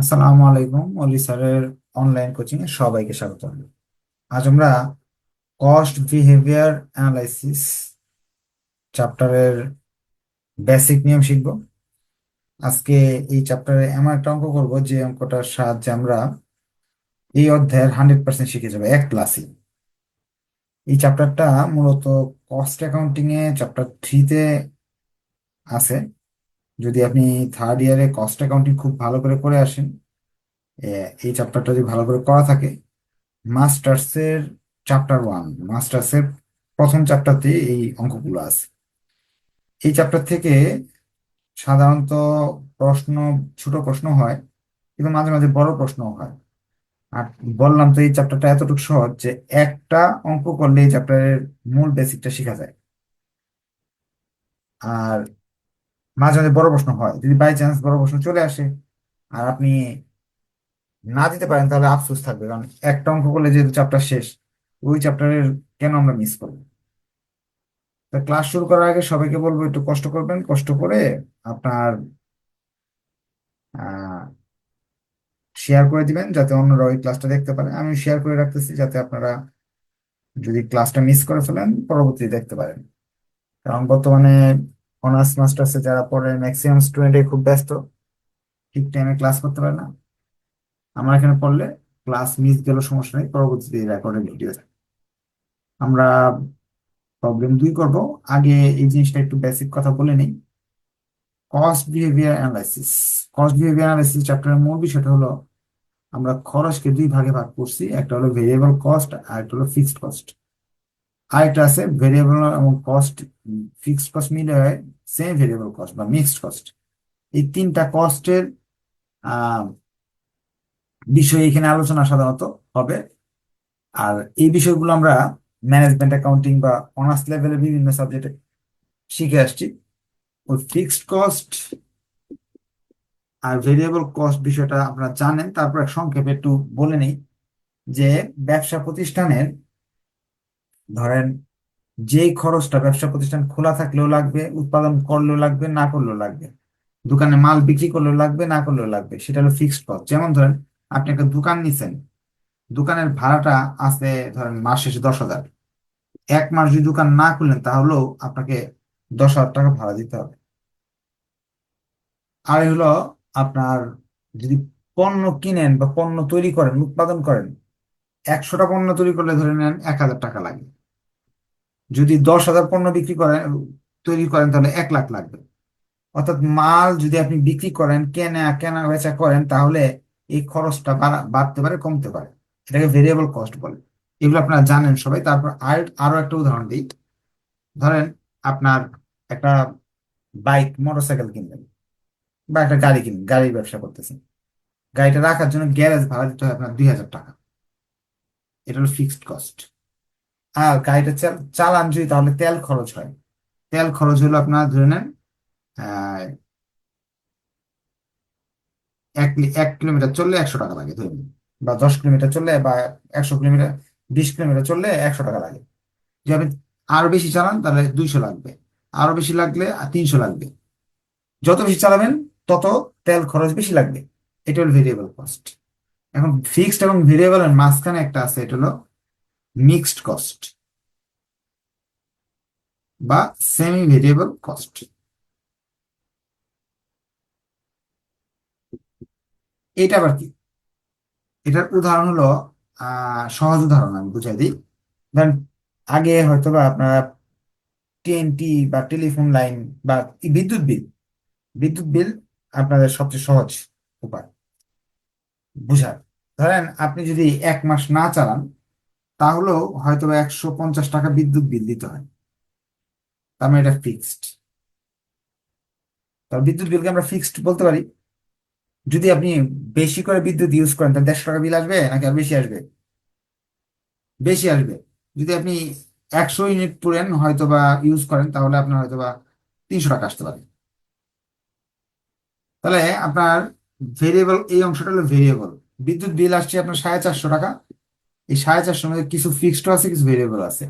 আসসালামু আলাইকুম, অলি স্যারের অনলাইন কোচিং এ সবাইকে স্বাগত আজ আমরা কস্ট বিহেভিয়ার অ্যানালাইসিস চ্যাপ্টারের বেসিক নিয়ম শিখব। আজকে এই চ্যাপ্টারে এমন একটা অঙ্ক করব যে অঙ্কটার সাহায্যে আমরা এই অধ্যায়ের হান্ড্রেড পার্সেন্ট শিখে যাব এক ক্লাসে এই চ্যাপ্টারটা মূলত কস্ট অ্যাকাউন্টিং এ চ্যাপ্টার থ্রিতে আছে। যদি আপনি থার্ড ইয়ারে কস্ট অ্যাকাউন্টিং খুব ভালো করে করে আসেন এই চ্যাপ্টারটা যদি ভালো করে করা থাকে মাস্টার্সের চ্যাপ্টার ওয়ান মাস্টার্সের প্রথম চ্যাপ্টারতে এই অঙ্কগুলো আছে। এই চ্যাপ্টার থেকে সাধারণত প্রশ্ন, ছোট প্রশ্ন হয়, কিন্তু মাঝে মাঝে বড় প্রশ্ন হয়। আর বললাম তো এই চ্যাপ্টারটা এতটুকু সহজ যে একটা অঙ্ক করলে এই চ্যাপ্টারের মূল বেসিকটা শেখা যায়। আর মাঝে মাঝে বড় প্রশ্ন হয়। যদি বাই চান্স বড় প্রশ্ন চলে আসে আর আপনি না দিতে পারেন, তাহলে আফসোস থাকবে। কারণ একটা অঙ্ক করলে যেহেতু চ্যাপ্টার শেষ, ওই চ্যাপ্টারের কেন আমরা মিস করব? তা ক্লাস শুরু করার আগে সবাইকে বলব, একটু কষ্ট করবেন। কষ্ট করে আপনার শেয়ার করে দিবেন যাতে অন্যরা ওই ক্লাসটা দেখতে পারে। আমি শেয়ার করে রাখতেছি যাতে আপনারা যদি ক্লাসটা মিস করে ফেলেন, পরবর্তীতে দেখতে পারেন। কারণ বর্তমানে অনার্স, মাস্টার্সে যারা পড়ে ম্যাক্সিমাম স্টুডেন্টই খুব ব্যস্ত, ঠিক টাইমে ক্লাস করতে পারে না। আমরা এখানে পড়লে ক্লাস মিস গেলেও সমস্যা নেই, পরবর্তীতে রেকর্ডেড ভিডিও আমরা প্রবলেম দুই করব। আগে এই জিনিসটা একটু বেসিক কথা বলে নিই। Cost behaviour analysis cost behaviour analysis চ্যাপ্টারের মূল বিষয়টা হলো, আমরা খরচকে দুই ভাগে ভাগ করছি, একটা হলো ভেরিয়েবল কস্ট আর একটা হলো ফিক্সড কস্ট আর একটা আছে ভেরিয়েবল এবং কস্ট ফিক্সড কস্ট মিলে হয় সেম ভেরিয়েবল কস্ট বা মিক্সড কস্ট এই তিনটা কস্টের বিষয় এখানে আলোচনা সাধারণত হবে। আর এই বিষয়গুলো আমরা ম্যানেজমেন্ট অ্যাকাউন্টিং বা অনার্স লেভেলের বিভিন্ন সাবজেক্টে শিখে আসছি। ওই ফিক্সড কস্ট আর ভেরিয়েবল কস্ট বিষয়টা আপনারা জানেন, তারপর সংক্ষেপে একটু বলে নেই যে ব্যবসা প্রতিষ্ঠানের ধরেন, যেই খরচটা ব্যবসা প্রতিষ্ঠান খোলা থাকলেও লাগবে, উৎপাদন করলেও লাগবে, না করলেও লাগবে, দোকানে মাল বিক্রি করলেও লাগবে, না করলেও লাগবে, সেটা হলো ফিক্সড কস্ট যেমন ধরেন, আপনি একটা দোকান নিছেন, দোকানের ভাড়াটা আছে ধরেন মাস শেষে দশ হাজার। এক মাস যদি দোকান না খুললেন তাহলেও আপনাকে দশ হাজার টাকা ভাড়া দিতে হবে। আর হলো আপনার যদি পণ্য কিনেন বা পণ্য তৈরি করেন, উৎপাদন করেন, একশোটা পণ্য তৈরি করলে ধরে নেন এক হাজার টাকা লাগে। যদি দশ হাজার পণ্য বিক্রি করেন, তৈরি করেন, তাহলে এক লাখ লাগবে। অর্থাৎ মাল যদি আপনি বিক্রি করেন, কেনা কেনা বেচা করেন, তাহলে এই খরচটা বাড়া- বাড়তে পারে, কমতে পারে। এটাকে ভেরিয়েবল কস্ট বলে। এগুলো আপনারা জানেন সবাই। তারপর আর একটা উদাহরণ দিই। ধরেন আপনার একটা বাইক মোটরসাইকেল কিনলেন বা একটা গাড়ি কিনলেন, গাড়ির ব্যবসা করতেছেন। গাড়িটা রাখার জন্য গ্যারেজ ভাড়া দিতে হয় আপনার দুই হাজার টাকা। এটা হলো ফিক্সড কস্ট আর গাড়িটা চালান যদি তাহলে তেল খরচ হয়। তেল খরচ হলো আপনার ধরে নেন এক এক কিলোমিটার চললে একশো টাকা লাগে ধরে নিন। বা দশ কিলোমিটার চললে বা একশো কিলোমিটার, বিশ কিলোমিটার চললে একশো টাকা লাগে। যদি আপনি আরও বেশি চালান তাহলে দুইশো লাগবে। আরও বেশি লাগলে তিনশো লাগবে। যত বেশি চালাবেন, তত তেল খরচ বেশি লাগবে। এটা হলো ভেরিয়েবল কস্ট এখন ফিক্সড এবং ভেরিয়েবলের মাঝখানে একটা আছে, এটা হলো মিক্সড কস্ট বা সেমি ভেরিয়েবল কস্ট এটা আবার কি? এটার উদাহরণ হলো সহজ উদাহরণ আমি বুঝাই দিই। ধরেন আগে হয়তো বা আপনারা টিএনটি বা টেলিফোন লাইন বা বিদ্যুৎ বিল বিদ্যুৎ বিল আপনাদের সবচেয়ে সহজ উপায়। বুঝার ধরেন আপনি যদি এক মাস না চালান তাহলেও হয়তো একশো পঞ্চাশ টাকা বিদ্যুৎ বিল দিতে হয়। তার মানে এটা ফিক্সড তাহলে বিদ্যুৎ বিলকে আমরা ফিক্সড বলতে পারি। যদি আপনি বেশি করে বিদ্যুৎ ইউজ করেন, তাহলে দেড়শো টাকা বিল আসবে নাকি আর বেশি আসবে? বেশি আসবে। যদি আপনি একশো ইউনিট পুরেন হয়তো বা ইউজ করেন, তাহলে আপনার হয়তো বা তিনশো টাকা আসতে পারে। তাহলে আপনার ভেরিয়েবল এই অংশটা হলো ভেরিয়েবল বিদ্যুৎ বিল আসছে আপনার সাড়ে চারশো টাকা। এই সাড়ে চারশোর মধ্যে কিছু ফিক্সড আছে, কিছু ভেরিয়েবল আছে।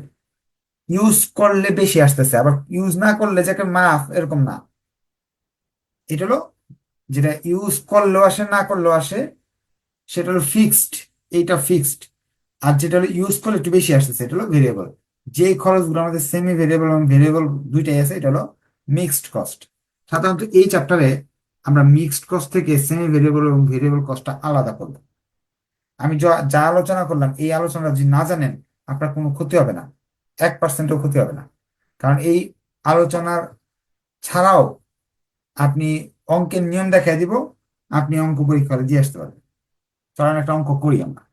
ইউজ করলে বেশি আসতেছে, আবার ইউজ না করলে যাকে মাফ এরকম না। এটা হলো যেটা ইউজ করলেও আসে, না করলেও আসে, সেটা হলো ফিক্সড এইটা ফিক্সড আর যেটা হলো ইউজ করলে একটু বেশি আসতেছে, এটা হলো ভেরিয়েবল যে খরচগুলো আমাদের সেমি ভেরিয়েবল এবং ভেরিয়েবল দুইটাই আছে, এটা হলো মিক্সড কস্ট সাধারণত এই চ্যাপ্টারে আমরা মিক্সড কস্ট থেকে সেমি ভেরিয়েবল এবং ভেরিয়েবল কস্টটা আলাদা করব। আমি যা আলোচনা করলাম, এই আলোচনাটা যদি না জানেন, আপনার কোনো ক্ষতি হবে না। এক পার্সেন্টও ক্ষতি হবে না। কারণ এই আলোচনার ছাড়াও আপনি অঙ্কের নিয়ম দেখাই দিব, আপনি অঙ্ক পরীক্ষা হলে দিয়ে আসতে পারবেন। চলেন একটা অঙ্ক করি আমরা।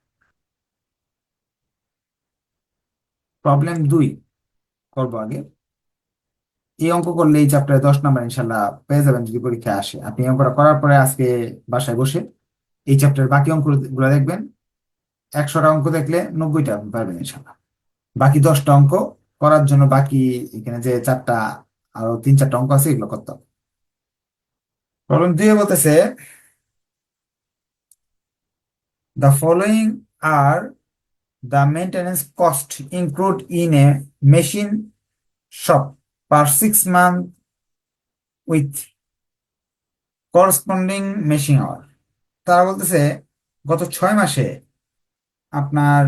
প্রবলেম দুই করব আগে। এই অঙ্ক করলে এই চ্যাপ্টারে দশ নাম্বার ইনশাল্লাহ পেয়ে যাবেন যদি পরীক্ষায় আসে। আপনি অঙ্কটা করার পরে আজকে বাসায় বসে এই চ্যাপ্টারের বাকি অঙ্কগুলো দেখবেন। একশোটা অঙ্ক দেখলে নব্বইটা পারবে ইনশাল্লাহ। বাকি দশটা অঙ্ক করার জন্য বাকি এখানে যে চারটা, আরও তিন চারটা অঙ্ক আছে, এগুলো করতে হবে। প্রবলেম দুই বলতেছে the following are the maintenance cost include in a machine shop per six month with corresponding machine hour তারা বলতেছে, গত ছয় মাসে আপনার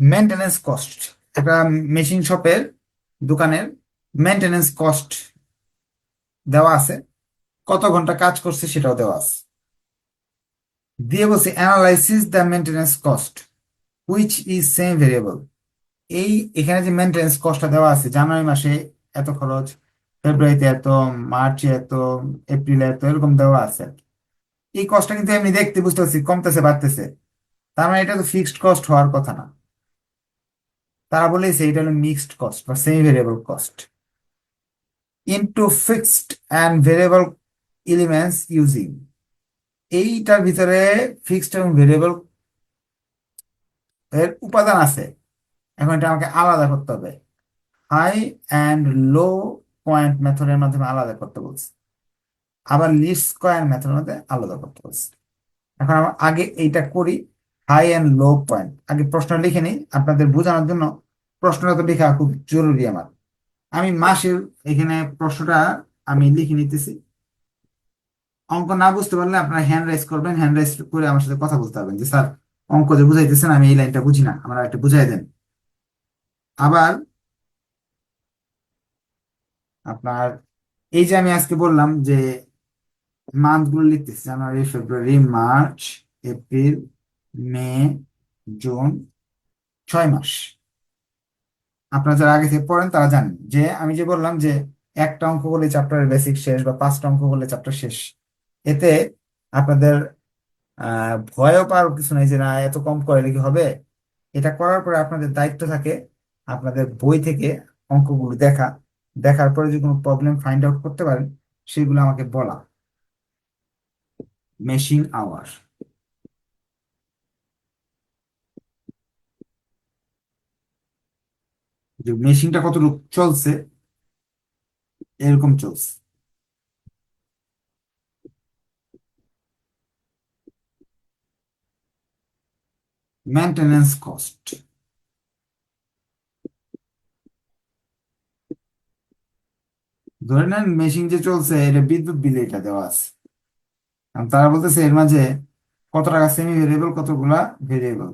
মেনটেনেন্স কস্ট একটা মেশিন শপের দোকানের মেনটেনেন্স কস্ট দেওয়া আছে। কত ঘণ্টা কাজ করছে সেটাও দেওয়া আছে। দিয়ে বলছে analysis the maintenance cost which is same variable এই এখানে যে মেনটেনেন্স কস্টটা দেওয়া আছে, জানুয়ারি মাসে এত খরচ, ফেব্রুয়ারিতে এত, মার্চে এত, এপ্রিলে এত, এরকম দেওয়া আছে এই কস্টটা কিন্তু আমি দেখতে বুঝতে পারছি, কমতেছে, বাড়তেছে। তার মানে এটা তো ফিক্সড কস্ট হওয়ার কথা না। তারা বলেছে এটা হলো মিক্সড কস্ট বা semi variable cost into fixed and variable elements using এইটার ভিতরে ফিক্সড এবং ভেরিয়েবল এর উপাদান আছে। এখন এটা আমাকে আলাদা করতে হবে। হাই অ্যান্ড লো পয়েন্ট মেথডের মাধ্যমে আলাদা করতে বলছে। আবার লিস্ট স্কোয়ার মেথডের মধ্যে আলাদা করতে বলছে। এখন আমরা আগে এইটা করি। হাই অ্যান্ড লো পয়েন্ট আগে প্রশ্ন লিখে নিই, আপনাদের বোঝানোর জন্য প্রশ্নটা তো লেখা খুব জরুরি আমার। আমি মাসের এখানে প্রশ্নটা আমি লিখে নিতেছি। অঙ্ক না বুঝতে পারলে আপনারা হ্যান্ড রাইজ করবেন হ্যান্ড রাইজ করে আমার সাথে কথা বলতে পারবেন যে, স্যার, অঙ্ক যে বুঝাইতেছেন, আমি এই লাইনটা বুঝি না। আমার একটা বুঝাই দেন। আবার আপনার এই যে আমি আজকে বললাম যে মান্থগুলো লিখতেছি, January, February, March, April May, June, ছয় মাস। আপনারা যারা আগে থেকে পড়েন, তারা জানেন যে আমি যে বললাম যে একটা অঙ্ক করলে চ্যাপ্টারের বেসিক শেষ বা পাঁচটা অঙ্ক করলে চ্যাপ্টার শেষ, এতে আপনাদের ভয়ও পাওয়ার কিছু নাই যে না, এত কম করে কি হবে? এটা করার পরে আপনাদের দায়িত্ব থাকে আপনাদের বই থেকে অঙ্কগুলো দেখা। দেখার পরে যদি কোনো প্রবলেম ফাইন্ড আউট করতে পারেন, সেগুলো আমাকে বলা। মেশিন আওয়ার যে মেশিনটা কতটুকু চলছে, এরকম চলছে। মেনটেনেন্স কস্ট ধরে নেন মেশিন যে চলছে, এটা বিদ্যুৎ বিলে এটা দেওয়া আছে। তারা বলতেছে এর মাঝে কত টাকা সেমি ভেরিয়েবল কতগুলা ভেরিয়েবল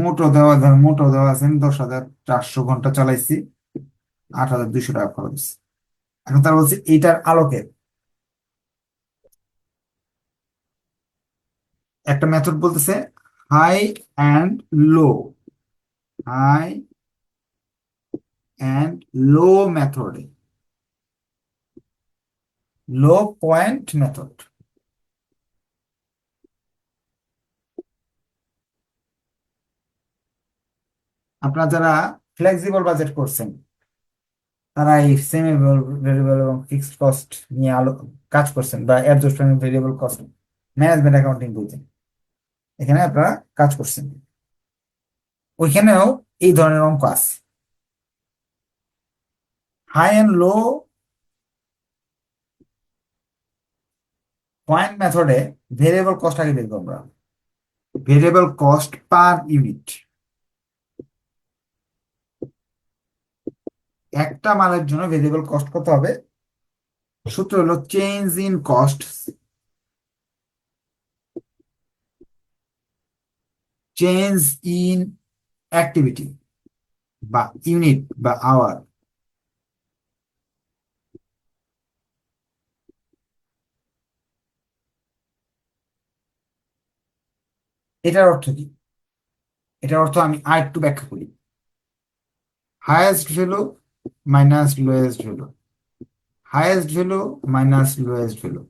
মোটো দেওয়া ধর মোটো দেওয়া আছে দশ হাজার চারশো ঘণ্টা চালাইছি, আট হাজার দুইশো টাকা খরচ এখন তারা বলছে, এইটার আলোকে একটা মেথড বলতেছে high and low high and low method low point method আপনারা যারা ফ্লেক্সিবল বাজেট করছেন, তারা এই সেমি ভেরিয়েবল এবং ফিক্সড কস্ট নিয়ে আলো, কাজ করছেন বা adjustment variable cost management accounting বইতে এখানে আপনারা কাজ করছেন। ওইখানেও এই ধরনের অঙ্ক আছে। হাই অ্যান্ড লো পয়েন্ট মেথডে ভেরিয়েবল কস্ট আগে করব আমরা। ভেরিয়েবল কস্ট পার ইউনিট একটা মালের জন্য ভেরিয়েবল কস্ট কত হবে? সূত্র হলো change in cost change in activity বা ইউনিট বা আওয়ার এটার অর্থ কি? এটার অর্থ আমি আর একটু ব্যাখ্যা করি। Highest value minus lowest value highest value minus lowest value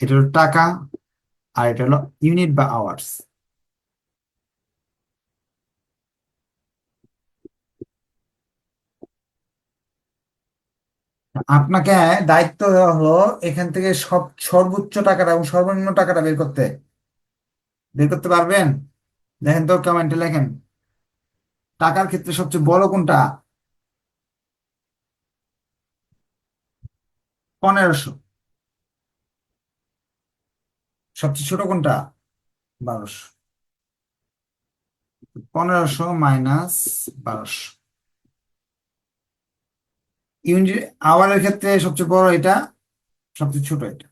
এটা হলো টাকা আর এটা হলো ইউনিট বা আওয়ার্স আপনাকে দায়িত্ব দেওয়া হলো এখান থেকে সব সর্বোচ্চ টাকাটা এবং সর্বনিম্ন টাকাটা বের করতে। বের করতে পারবেন? দেখেন তো কমেন্টে লেখেন। টাকার ক্ষেত্রে সবচেয়ে বড় কোনটা? পনেরোশো। সবচেয়ে ছোট কোনটা? বারোশো। পনেরোশো মাইনাস বারোশো। ইউনিট আওয়ারের ক্ষেত্রে সবচেয়ে বড় এটা, সবচেয়ে ছোট এটা।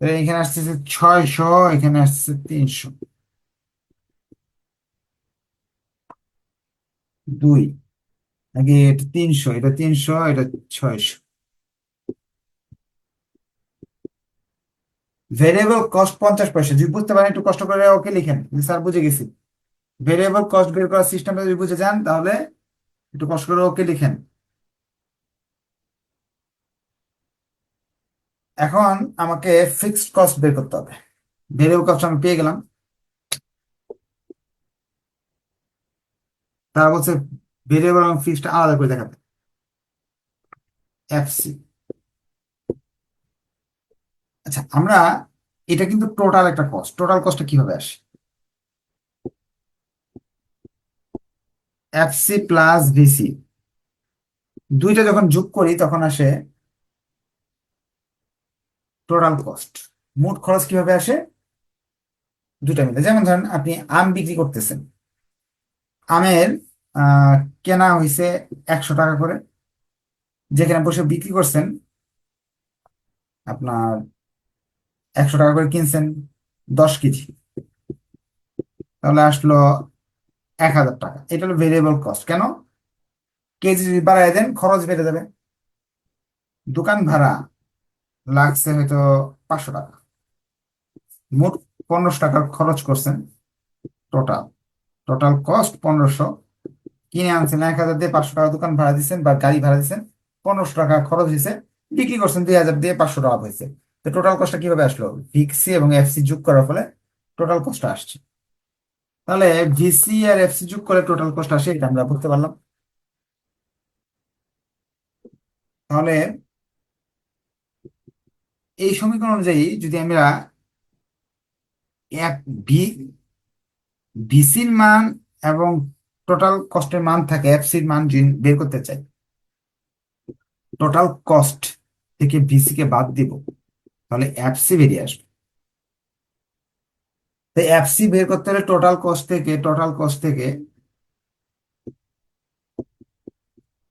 এখানে আসতেছে ছয়শো, এখানে আসতেছে তিনশো। দুই। নাকি এটা তিনশো? এটা তিনশো, এটা ছয়শো। ভেরিয়েবল কস্ট পঞ্চাশ পয়সা। যদি বুঝতে পারেন, একটু কষ্ট করে ওকে লিখেন। স্যার বুঝে গেছি। ভেরিয়েবল কস্ট বের করার সিস্টেমটা যদি বুঝে যান, তাহলে একটু কষ্ট করে ওকে লিখেন। এখন আমাকে ফিক্সড কস্ট বের করতে হবে। ভেরিয়েবল কস্ট আমি পেয়ে গেলাম। তারা বলছে ভেরিয়েবল এবং ফিক্সড আলাদা করে দেখাবে। এফসি আচ্ছা আমরা এটা কিন্তু টোটাল একটা কস্ট টোটাল কস্টটা কীভাবে আসে? এফসি প্লাস ভিসি দুইটা যখন যোগ করি, তখন আসে টোটাল কস্ট মোট খরচ কীভাবে আসে? দুইটা মিলে। যেমন ধরেন, আপনি আম বিক্রি করতেছেন। আমের কেনা হয়েছে একশো টাকা করে। যেখানে বসে বিক্রি করছেন, আপনার একশো টাকা করে কিনছেন দশ কেজি। তাহলে আসলো এক হাজার টাকা। এটা হলো ভেরিয়েবল কস্ট কেন? কেজি যদি বাড়াই দেন, খরচ বেড়ে যাবে। দোকান ভাড়া লাগছে হয়তো পাঁচশো টাকা। মোট পনেরোশো টাকার খরচ করছেন টোটাল টোটাল কস্ট পনেরোশো। কিনে আনছেন এক হাজার দিয়ে পাঁচশো টাকা দোকান ভাড়া দিচ্ছেন বা গাড়ি ভাড়া দিচ্ছেন পনেরোশো টাকা খরচ হয়েছে। বিক্রি করছেন দুই হাজার দিয়ে পাঁচশো টাকা হয়েছে। তো টোটাল কস্টটা কীভাবে আসলো? ভিক্সি এবং এফসি যোগ করার ফলে টোটাল কস্ট আসছে। তাহলে ভিসি আর এফসি যোগ করে টোটাল কস্ট আসে, এটা আমরা বুঝতে পারলাম। তাহলে এই সমীকরণ অনুযায়ী যদি আমরা এক ভি ভিসির মান এবং টোটাল কস্টের মান থাকে এফসির মান বের করতে চাই টোটাল কস্ট থেকে ভিসি কে বাদ দিব, তাহলে এফসি বেরিয়ে আসবে। তো এফসি বের করতে হলে টোটাল কস্ট থেকে টোটাল কস্ট থেকে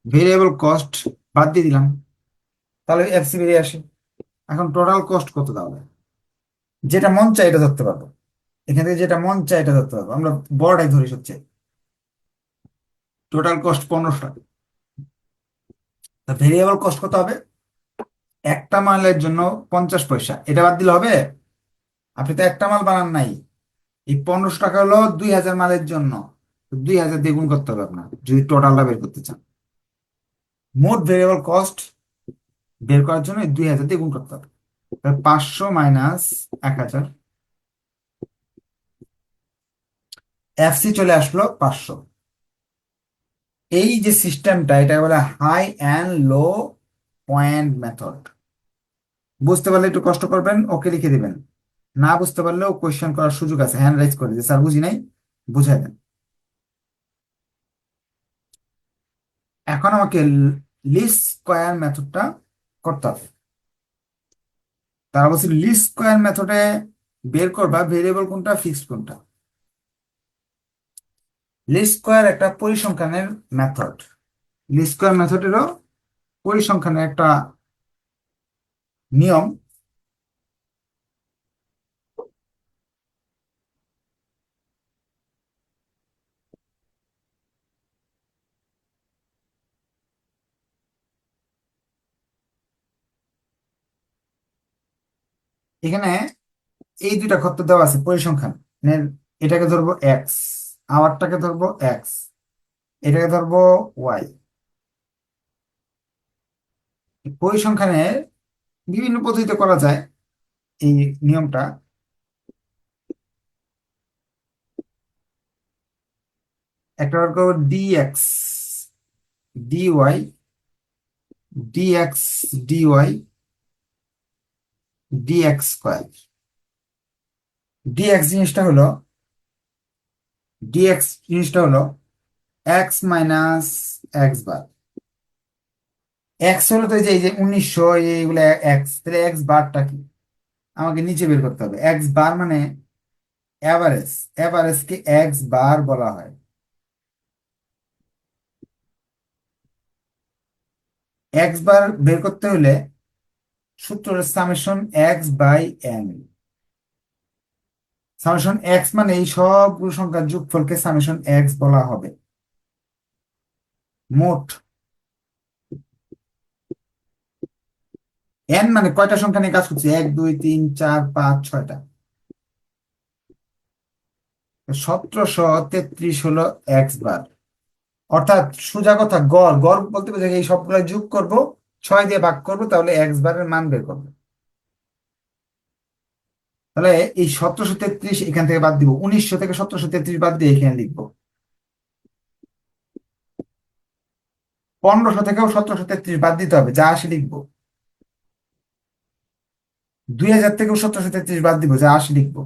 ভেরিয়েবল কস্ট বাদ দিয়ে দিলাম, তাহলে এফসি বেরিয়ে আসে। এখন টোটাল কস্ট কত তাহলে? যেটা মন চাই এটা ধরতে পারব। এখান থেকে যেটা মন চাই এটা ধরতে পারব। আমরা বড়টাই ধরি সবচেয়ে। টোটাল কস্ট পনেরোশো টাকা। তা ভেরিয়েবল কস্ট কত হবে? একটা মালের জন্য পঞ্চাশ পয়সা। এটা বাদ দিলে হবে আপনি তো একটা মাল বানান নাই। এই পনেরোশো টাকা হলো দুই হাজার মালের জন্য। দুই হাজার দিয়ে গুণ করতে হবে আপনার যদি টোটালটা বের করতে চান। মোট ভেরিয়েবল কস্ট বের করার জন্য দুই হাজার দিয়ে গুণ করতে হবে। পাঁচশো মাইনাস এক হাজার। এফসি চলে আসলো পাঁচশো। এই যে সিস্টেমটা এটা বলে high and low point method বুঝতে পারলে একটু কষ্ট করবেন, ওকে লিখে দিবেন। না বুঝতে পারলেও কোয়েশ্চেন করার সুযোগ আছে হ্যান্ড রাইজ করে যে স্যার বুঝি নাই? বুঝাই দেন। এখন আমাকে লিস্ট স্কোয়ার মেথডটা করতে হবে। তারা বলছে লিস্ট স্কোয়ার মেথডে বের করবা ভেরিয়েবল কোনটা ফিক্সড কোনটা? লিস্ট স্কোয়ার একটা পরিসংখ্যানের মেথড লিস্ট স্কোয়ার মেথডেরও পরিসংখ্যানের একটা নিয়ম। এখানে এই দুইটা ক্ষেত্র দেওয়া আছে পরিসংখ্যান এটাকে ধরবো এক্স আবারটাকে ধরবো এক্স এটাকে ধরবো ওয়াই পরিসংখ্যানের বিভিন্ন পদ্ধতিতে করা যায় এই নিয়মটা। একটা বার করব dx dy dx dy dx square dx জিনিসটা হলো ডিএক্স জিনিসটা হলো x minus x bar x হলো তো এই যে উনিশশো এইগুলো এক্স তাহলে এক্স বারটা কি? আমাকে নিচে বের করতে হবে। এক্স বার মানে অ্যাভারেজ অ্যাভারেজকে এক্স বার বলা হয়। এক্স বার বের করতে হলে সূত্র summation x by n summation x মানে এই সবগুলো সংখ্যার যোগফলকে সামেশন এক্স বলা হবে। মোট। এন মানে কয়টা সংখ্যা নিয়ে কাজ করছে? এক, দুই, তিন, চার, পাঁচ, ছয়টা। সতেরোশো তেত্রিশ হলো এক্স বার। অর্থাৎ সোজা কথা, গড় গড় বলতে এই সবগুলো যোগ করব, ছয় দিয়ে ভাগ করব, তাহলে এক্স বারের মান বের করব। তাহলে এই সতেরোশো তেত্রিশ এখান থেকে বাদ দিব। উনিশশো থেকে সতেরোশো তেত্রিশ বাদ দিয়ে এখানে লিখব। পনেরোশো থেকেও সতেরোশো তেত্রিশ বাদ দিতে হবে, যা আসে লিখব। দুই হাজার থেকেও সতেরোশো তেত্রিশ বাদ দিব, যা আসে লিখব।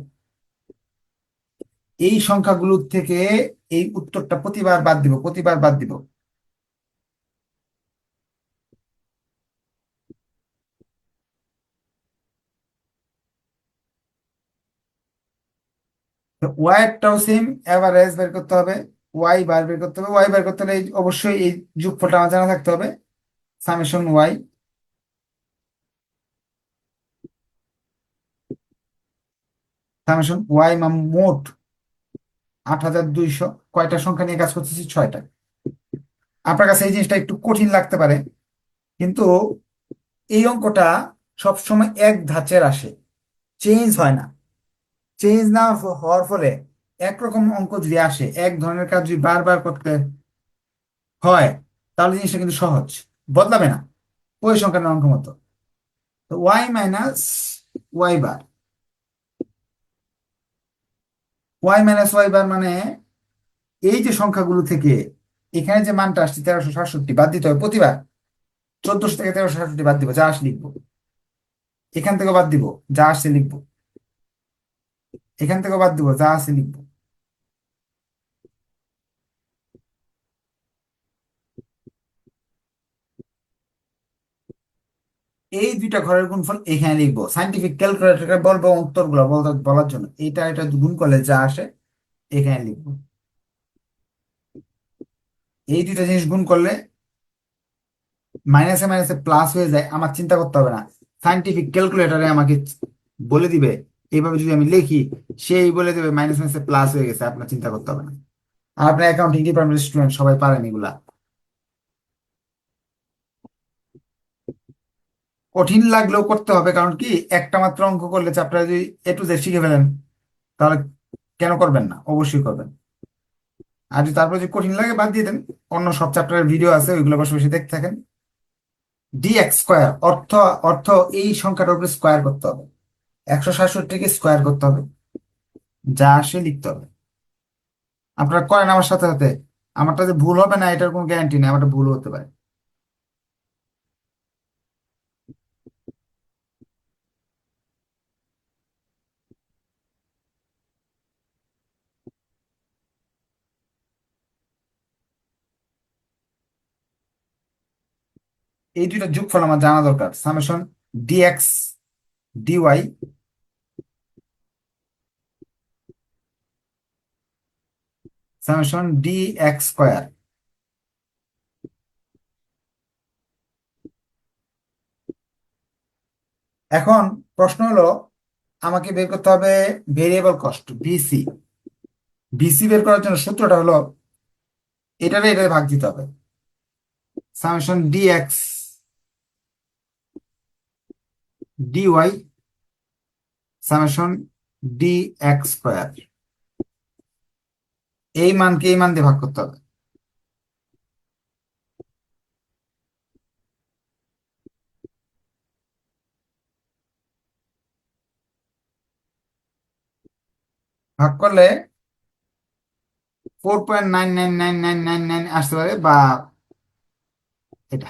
এই সংখ্যাগুলোর থেকে এই উত্তরটা প্রতিবার বাদ দিব, প্রতিবার বাদ দিব। ওয়াইটাও সেম এভারেজ বের করতে হবে ওয়াই বার বের করতে হবে ওয়াই বার করতে হলে অবশ্যই এই যোগফলটা আমার জানা থাকতে হবে সামেশন ওয়াই সামেশন ওয়াই মোট আট হাজার দুইশো, কয়টা সংখ্যা নিয়ে কাজ করতেছি? ছয়টা। আপনার কাছে এই জিনিসটা একটু কঠিন লাগতে পারে, কিন্তু এই অঙ্কটা সবসময় এক ধাঁচের আসে চেঞ্জ হয় না। চেঞ্জ না হওয়ার ফলে একরকম অঙ্ক যদি আসে, এক ধরনের কাজ যদি বারবার করতে হয়, তাহলে জিনিসটা কিন্তু সহজ। বদলাবে না। পরিসংখ্যানের অঙ্ক মতো। তো y minus y bar y minus y bar মানে এই যে সংখ্যাগুলো থেকে এখানে যে মানটা আসছে তেরোশো সাতষট্টি বাদ দিতে হবে প্রতিবার। চোদ্দশো থেকে তেরোশো সাতষট্টি বাদ দিব, যা আসে লিখব। এখান থেকে বাদ দিব, যা আসছে লিখব। এখান থেকে বাদ দিব, যা আছে লিখব। এই দুইটা ঘরের গুণফল এখানে লিখব। সাইন্টিফিক ক্যালকুলেটর বলব, উত্তরগুলো বল- বলার জন্য। এটা এটা গুণ করলে যা আসে, এখানে লিখব। এই দুইটা জিনিস গুণ করলে মাইনাসে মাইনাসে প্লাস হয়ে যায়, আমার চিন্তা করতে হবে না। সাইন্টিফিক ক্যালকুলেটরে আমাকে বলে দিবে এইভাবে যদি আমি লিখি, সেই বলে দেবে মাইনাস মাইনাসে প্লাস হয়ে গেছে, আপনার চিন্তা করতে হবে না। আর আপনার অ্যাকাউন্টিং ডিপার্টমেন্টের স্টুডেন্ট সবাই পারেন এগুলা। কঠিন লাগলেও করতে হবে, কারণ কি? একটা মাত্র অঙ্ক করলে চ্যাপ্টার যদি এ টু জেড শিখে ফেলেন, তাহলে কেন করবেন না? অবশ্যই করবেন। আর যদি তারপরে যদি কঠিন লাগে, বাদ দিয়ে দেন। অন্য সব চ্যাপ্টারের ভিডিও আছে, ওইগুলো বসে বসে দেখতে থাকেন। ডিএক্স স্কোয়ার অর্থ অর্থ এই সংখ্যাটার উপরে স্কোয়ার করতে হবে। একশো সাতষট্টিকে স্কোয়ার করতে হবে। যা আসে লিখতে হবে। আপনারা করেন আমার সাথে সাথে। আমারটা যে ভুল হবে না, এটার কোনো গ্যারান্টি নেই, আমারটা ভুল হতে পারে। এই দুইটা যোগফল আমার জানা দরকার। Summation dx dy summation d x square. এখন প্রশ্ন হলো, আমাকে বের করতে হবে ভেরিয়েবল কস্ট বিসি বিসি বের করার জন্য সূত্রটা হলো এটারে এটা ভাগ দিতে হবে। Summation d x dy summation d x square. এই মানকে এই মান দিয়ে ভাগ করতে হবে। ভাগ করলে four point nine nine nine nine nine nine আসতে পারে বা এটা।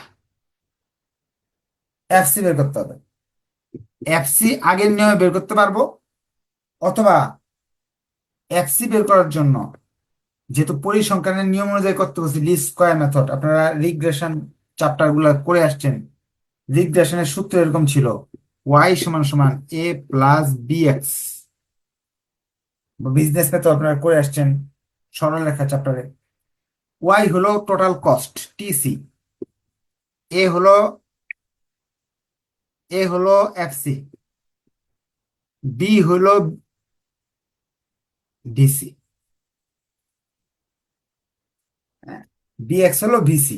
এফসি বের করতে হবে। এফসি আগের নিয়মে বের করতে পারব অথবা এফসি বের করার জন্য যেহেতু পরিসংখ্যানের নিয়ম অনুযায়ী করতে বলছি লিস্ট স্কোয়ার মেথড আপনারা রিগ্রেশন চ্যাপ্টারগুলা করে আসছেন। রিগ্রেশনের সূত্র এরকম ছিল ওয়াই সমান সমান a plus b x business method আপনারা করে আসছেন সরলরেখা চ্যাপ্টারে ওয়াই হলো টোটাল কস্ট টিসি এ হলো এ হলো এফসি বি হলো ডিসি বিএক্স হলো ভিসি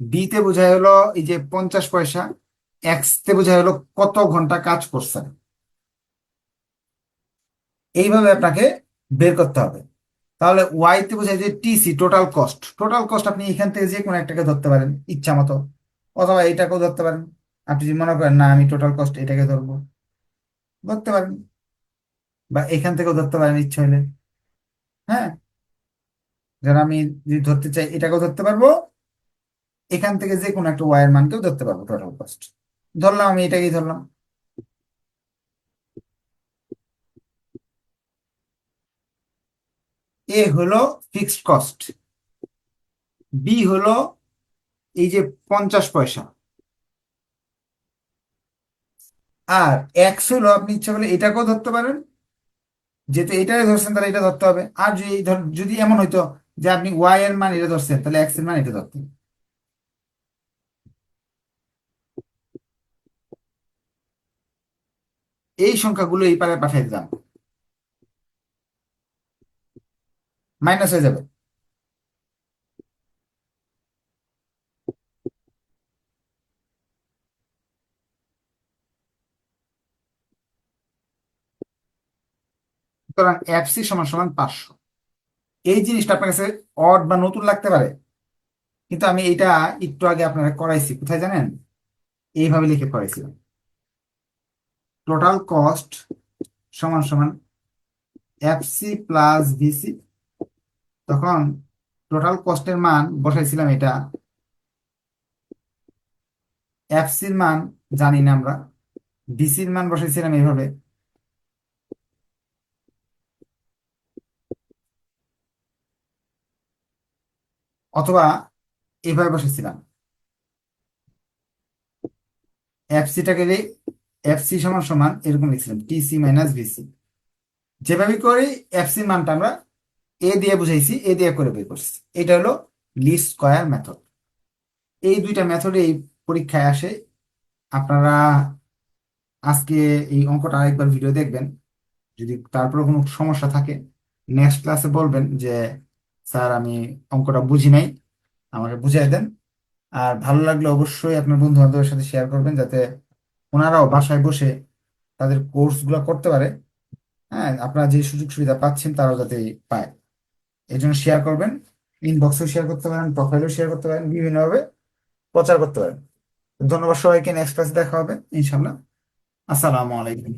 বিতে বোঝায় হলো এই যে পঞ্চাশ পয়সা এক্স তে বোঝায় হলো কত ঘণ্টা কাজ করছেন এইভাবে আপনাকে বের করতে হবে। তাহলে ওয়াই তে বোঝায় যে TC total cost total cost আপনি এখান থেকে যে কোনো একটাকে ধরতে পারেন, ইচ্ছা মতো। অথবা এটাকেও ধরতে পারেন। আপনি যদি মনে করেন, না, আমি টোটাল কস্ট এটাকে ধরবো। ধরতে পারেন। বা এখান থেকেও ধরতে পারেন ইচ্ছা হলে। হ্যাঁ? যারা আমি যদি ধরতে চাই, এটাকেও ধরতে পারব। এখান থেকে যে কোনো একটা ওয়াইয়ের মানকেও ধরতে পারব টোটাল কস্ট ধরলাম, আমি এটাকেই ধরলাম। এ হলো ফিক্সড কস্ট বি হলো এই যে পঞ্চাশ পয়সা। আর এক্স হলো, আপনি ইচ্ছা করলে এটাকেও ধরতে পারেন। যেহেতু এটাকে ধরছেন, তাহলে এটা ধরতে হবে। আর যদি, ধর- যদি এমন হইতো যে আপনি ওয়াই এর মান এটা ধরছেন, তাহলে এক্সের মান এটা ধরতেন এই সংখ্যাগুলো এই পারে পাঠিয়ে দিলাম। মাইনাস হয়ে যাবে। সুতরাং এফসি সমান সমান পাঁচশো। এই জিনিসটা আপনার কাছে অড বা নতুন লাগতে পারে। কিন্তু আমি এটা একটু আগে আপনারা করাইছি। কোথায় জানেন? এইভাবে লিখে করাইছিলাম। টোটাল কস্ট সমান সমান এফসি প্লাস ভিসি তখন টোটাল কস্টের মান বসাইছিলাম এটা। এফসির মান জানি না আমরা। ভিসির মান বসাইছিলাম এইভাবে। অথবা এভাবে বসেছিলাম। এফসিটাকে এফসি সমান সমান এরকম লিখছিলাম টিসি মাইনাস ভিসি যেভাবে করি এফসি মানটা আমরা এ দিয়ে বুঝাইছি এ দিয়ে করে বের করছি। এটা হলো লিস্ট স্কয়ার মেথড এই দুইটা মেথডে এই পরীক্ষায় আসে। আপনারা আজকে এই অঙ্কটা আরেকবার ভিডিও দেখবেন। যদি তারপরে কোনো সমস্যা থাকে নেক্সট ক্লাসে বলবেন যে স্যার, আমি অঙ্কটা বুঝি নাই। আমাকে বুঝিয়ে দেন। আর ভালো লাগলে অবশ্যই আপনার বন্ধু বান্ধবের সাথে শেয়ার করবেন, যাতে ওনারাও বাসায় বসে তাদের কোর্সগুলো করতে পারে। হ্যাঁ আপনারা যে সুযোগ সুবিধা পাচ্ছেন, তারাও যাতে পায়। এই জন্য শেয়ার করবেন। ইনবক্সেও শেয়ার করতে পারেন প্রোফাইলেও শেয়ার করতে পারেন, বিভিন্নভাবে প্রচার করতে পারেন। ধন্যবাদ সবাইকে নেক্সট ক্লাসে দেখা হবে ইনশাল্লাহ আসসালামু আলাইকুম।